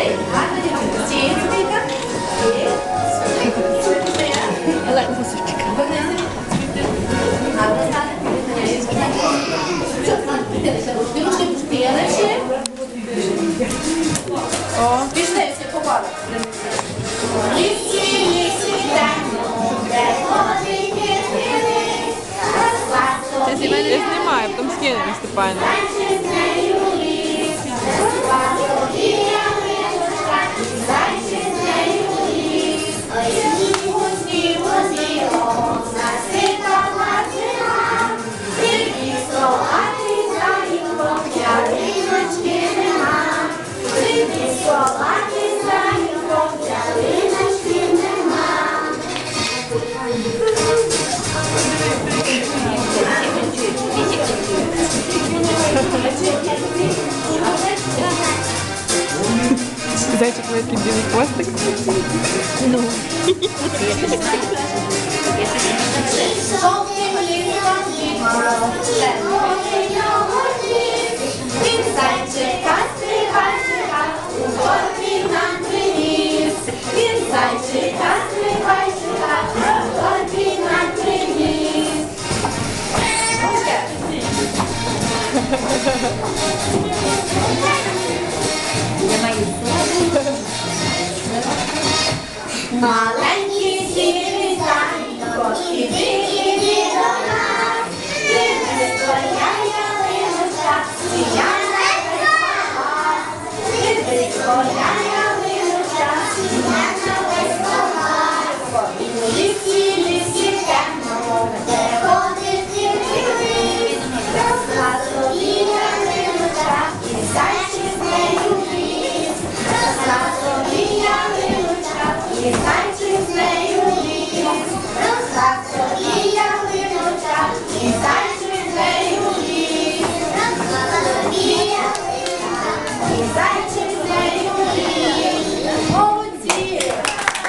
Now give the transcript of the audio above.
Так, так, людей. Гарно дівчинка. Стій, Софійка. Стій. Софійка. Олег Васильчик. Гарно стане. Все, стане. Підтримайся. Ручки пустили всі. Пішли всі попали. Лісі, лісі, знімаю, я знімаю, потім скинемо Степану. Зайчик великий білий хвостик. Ну. лісом Mà lại